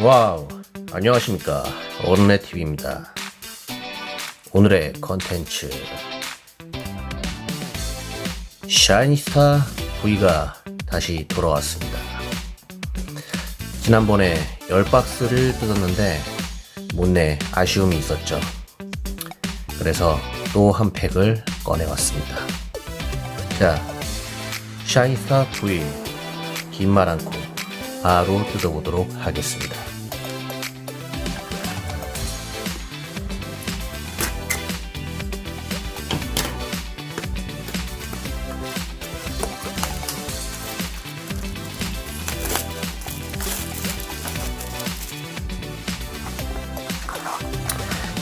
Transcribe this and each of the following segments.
와우, 안녕하십니까. 오른의 TV입니다. 오늘의 컨텐츠. 샤이니스타 V가 다시 돌아왔습니다. 지난번에 10박스를 뜯었는데 못내 아쉬움이 있었죠. 그래서 또 한 팩을 꺼내왔습니다. 자, 샤이니스타 V 긴 말 않고 바로 뜯어보도록 하겠습니다.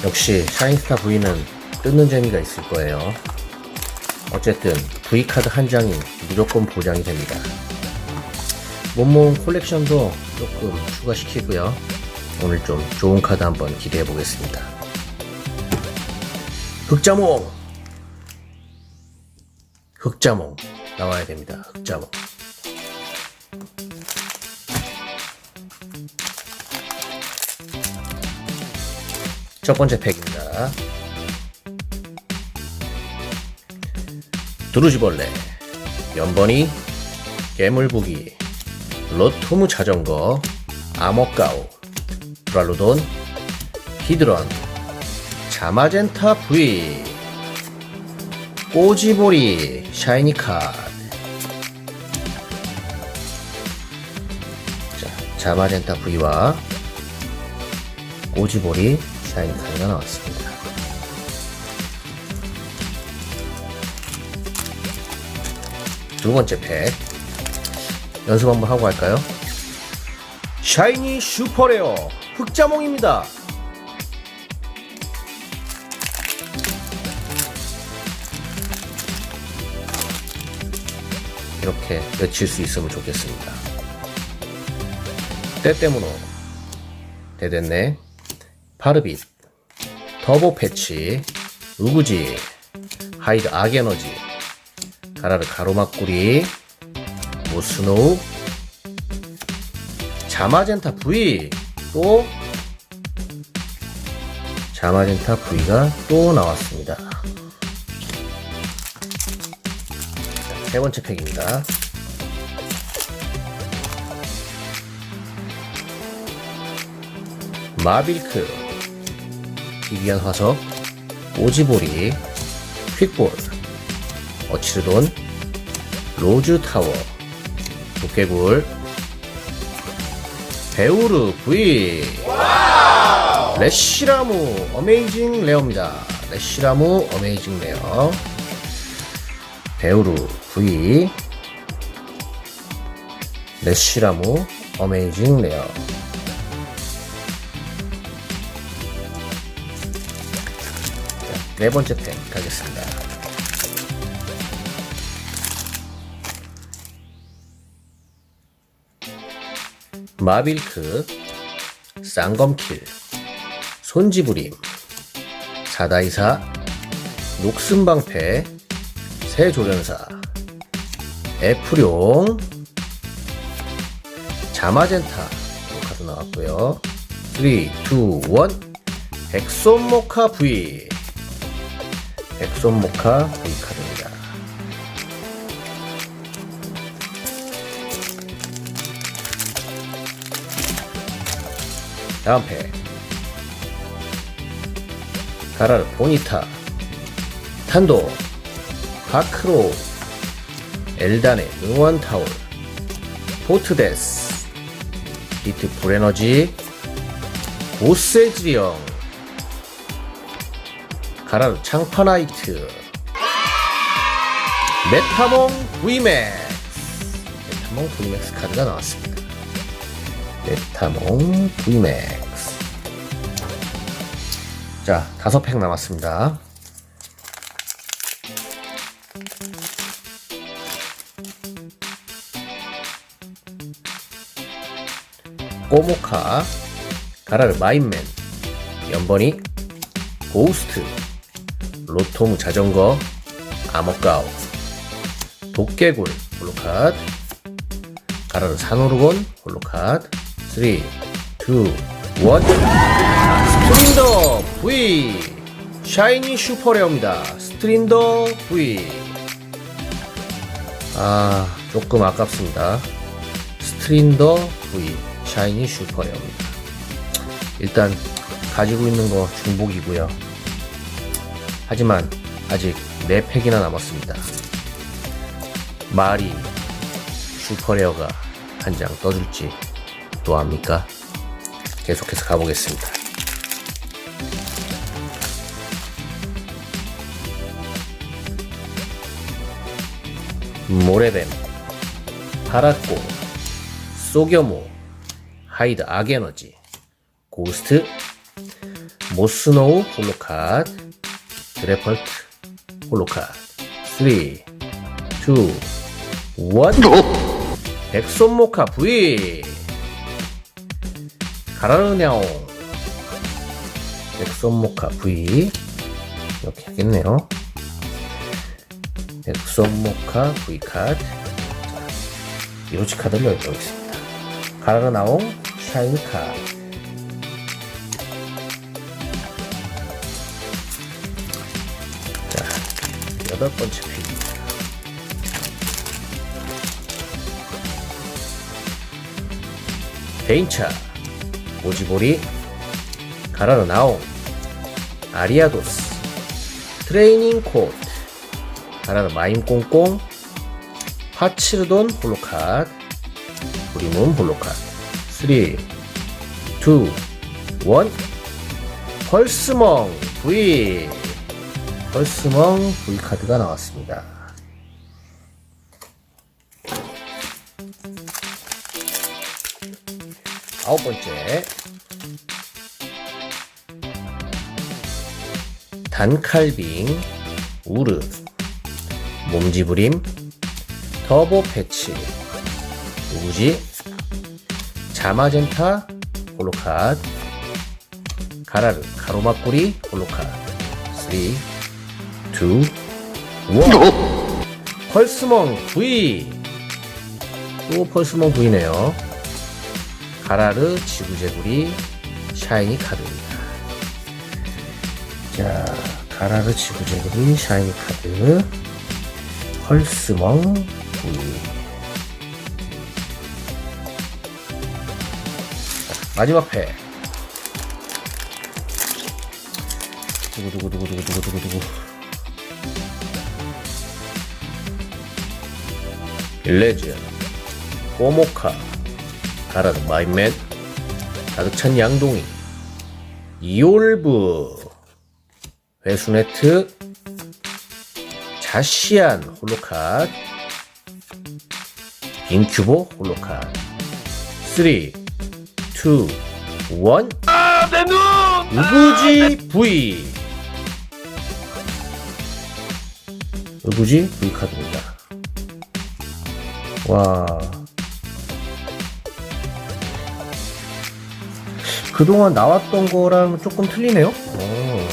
역시 샤인스타 V는 뜯는 재미가 있을 거예요. 어쨌든 V카드 한 장이 무조건 보장이 됩니다. 몸몸 콜렉션도 조금 추가시키고요. 오늘 좀 좋은 카드 한번 기대해 보겠습니다. 흑자몽! 흑자몽 나와야 됩니다. 흑자몽. 첫 번째 팩입니다. 두루지벌레, 연번이, 괴물부기, 로토무 자전거, 아머까오, 브랄로돈, 히드런, 자마젠타 V, 꼬지보리, 샤이니 카드. 자, 자마젠타 V와 꼬지보리, 샤이니 카드가 나왔습니다. 두 번째 팩. 연습 한번 하고 갈까요? 샤이니 슈퍼레어 흑자몽입니다. 이렇게 외칠 수 있으면 좋겠습니다. 때때문어 대됐네 파르빗 터보 패치 우구지 하이드 악에너지 가라르 가로막구리 모스노우 자마젠타 V 또 자마젠타 V가 또 나왔습니다. 자, 세 번째 팩입니다. 마빌크 기기한 화석 오지보리 퀵볼 어치르돈 로즈타워 도깨굴 베우르 V 레시라무 어메이징 레어입니다. 레시라무 어메이징 레어. 베우르 V 레시라무 어메이징 레어 네 번째 팩 가겠습니다 마빌크, 쌍검킬, 손지부림, 사다이사, 녹슨방패, 새조련사, 애프룡, 자마젠타 카드 나왔고요. 3, 2, 1 백손모카 V 백손모카 V 카드입니다. 다음 팩 가라르 보니타 탄도 바크로 엘단의 응원타올 포트데스 비트 불에너지 보스의지령 가라르 창파나이트. 메타몽 V맥스. 메타몽 V맥스 카드가 나왔습니다. 메타몽 V맥스. 자 다섯 팩 남았습니다. 꼬모카 가라르 마인맨 연번이 고우스트 로토무 자전거 아머까우 도깨굴 홀로카드 가라르 산호르곤 홀로카드 3, 2, 1 스트린더 V 샤이니 슈퍼레어입니다. 스트린더 V 아 조금 아깝습니다. 스트린더 V 샤이니 슈퍼레어입니다. 일단 가지고 있는 거 중복이고요. 하지만 아직 4팩이나 남았습니다. 말이 슈퍼레어가 한 장 떠줄지 또 합니까? 계속해서 가보겠습니다. 모래뱀, 파라꼬, 소겨모, 하이드 악에너지, 고스트, 모스노우 홀로카드, 드래펄트 홀로카드 3, 2, 1 백손 모카 V 가라르냐옹. 백손 모카 V 이렇게 하겠네요. 백손 모카 V 카드. 이로치 카드를 열어보겠습니다. 가라르나옹 샤이니 카드 여덟 번째 픽입니다 데인차, 오지보리, 가라르 나옹, 아리아도스, 트레이닝 코트, 가라르 마임 꽁꽁, 파치르돈 홀로카드, 브리문 홀로카드, 3, 2, 1, 펄스멍 V, 펄스멍 V 카드가 나왔습니다. 아홉 번째 단칼빙 우르 몸지부림 터보 패치 우지 자마젠타 홀로카드 가라르 가로막구리 홀로카드 3 2 1 펄스멍 V. 또 펄스멍 V네요. 가라르 지구제구리 샤이니 카드입니다. 자, 가라르 지구제구리 샤이니 카드. 펄스멍 V. 마지막 패 두구두구두구두구두구두구 일레즈 꼬모카 가라드 마이맨 가득 찬 양동이 이올브 회수네트 자시안 홀로카드 빈큐보 홀로카드 3 2 1 우부지 V 우부지 V 카드입니다 와 그동안 나왔던 거랑 조금 틀리네요. 어.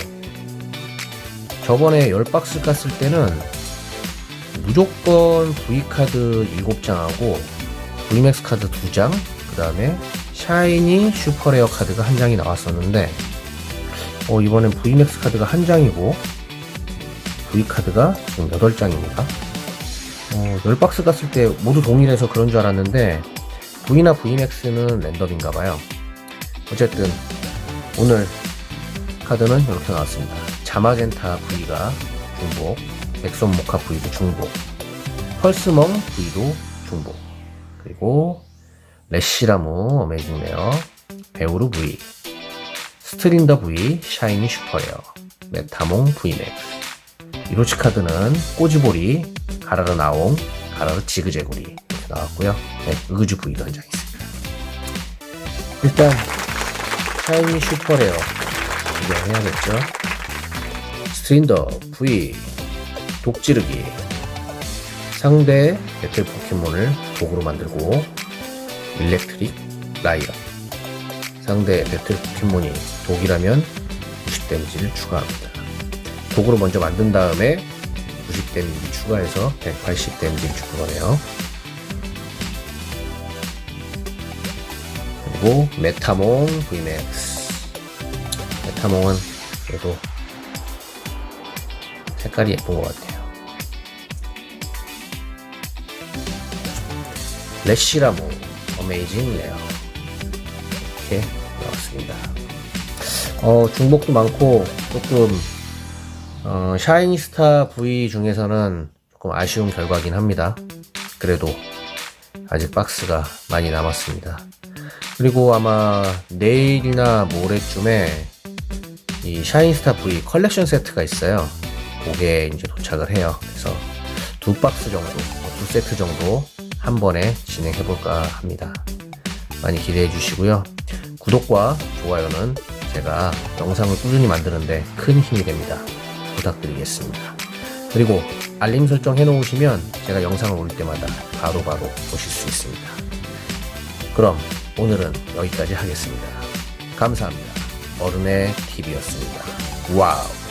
저번에 10박스 깠을 때는 무조건 V카드 7장하고 V맥스 카드 2장, 그 다음에 샤이니 슈퍼레어 카드가 한 장이 나왔었는데, 어, 이번엔 V맥스 카드가 한 장이고, V카드가 지금 8장입니다. 어, 10박스 깠을 때 모두 동일해서 그런 줄 알았는데, V나 V맥스는 랜덤인가봐요. 어쨌든 오늘 카드는 이렇게 나왔습니다. 자마젠타 V가 중복, 백선 모카 V도 중복, 펄스멍 V도 중복, 그리고 레시라무 어메이징 레어, 베우르 V, 스트린더 V, 샤이니 슈퍼레어, 메타몽 V맥스. 이로치 카드는 꼬지보리, 가라르 나옹, 가라르 지그재구리 이렇게 나왔고요. 네, 으그주 V도 한장 있습니다. 일단 샤이니 슈퍼레어 구경해야겠죠? 스트린더 V 독지르기. 상대 배틀 포켓몬을 독으로 만들고 일렉트릭 라이어. 상대 배틀 포켓몬이 독이라면 90 데미지를 추가합니다 독으로 먼저 만든 다음에 90 데미지 추가해서 180 데미지를 줄 거네요 그리고 메타몽 VMAX. 메타몽은 그래도 색깔이 예쁜 것 같아요. 레시라몽 어메이징 레어 이렇게 나왔습니다. 어, 중복도 많고 조금 어, 샤이니스타 V 중에서는 조금 아쉬운 결과긴 합니다. 그래도 아직 박스가 많이 남았습니다. 그리고 아마 내일이나 모레쯤에 이 샤이니스타 V 컬렉션 세트가 있어요. 그게 이제 도착을 해요. 그래서 두 박스 정도, 두 세트 정도 한 번에 진행해 볼까 합니다. 많이 기대해 주시고요. 구독과 좋아요는 제가 영상을 꾸준히 만드는데 큰 힘이 됩니다. 부탁드리겠습니다. 그리고 알림 설정 해 놓으시면 제가 영상을 올 때마다 바로 바로 보실 수 있습니다. 그럼 오늘은 여기까지 하겠습니다. 감사합니다. 어른의 TV였습니다. 와우.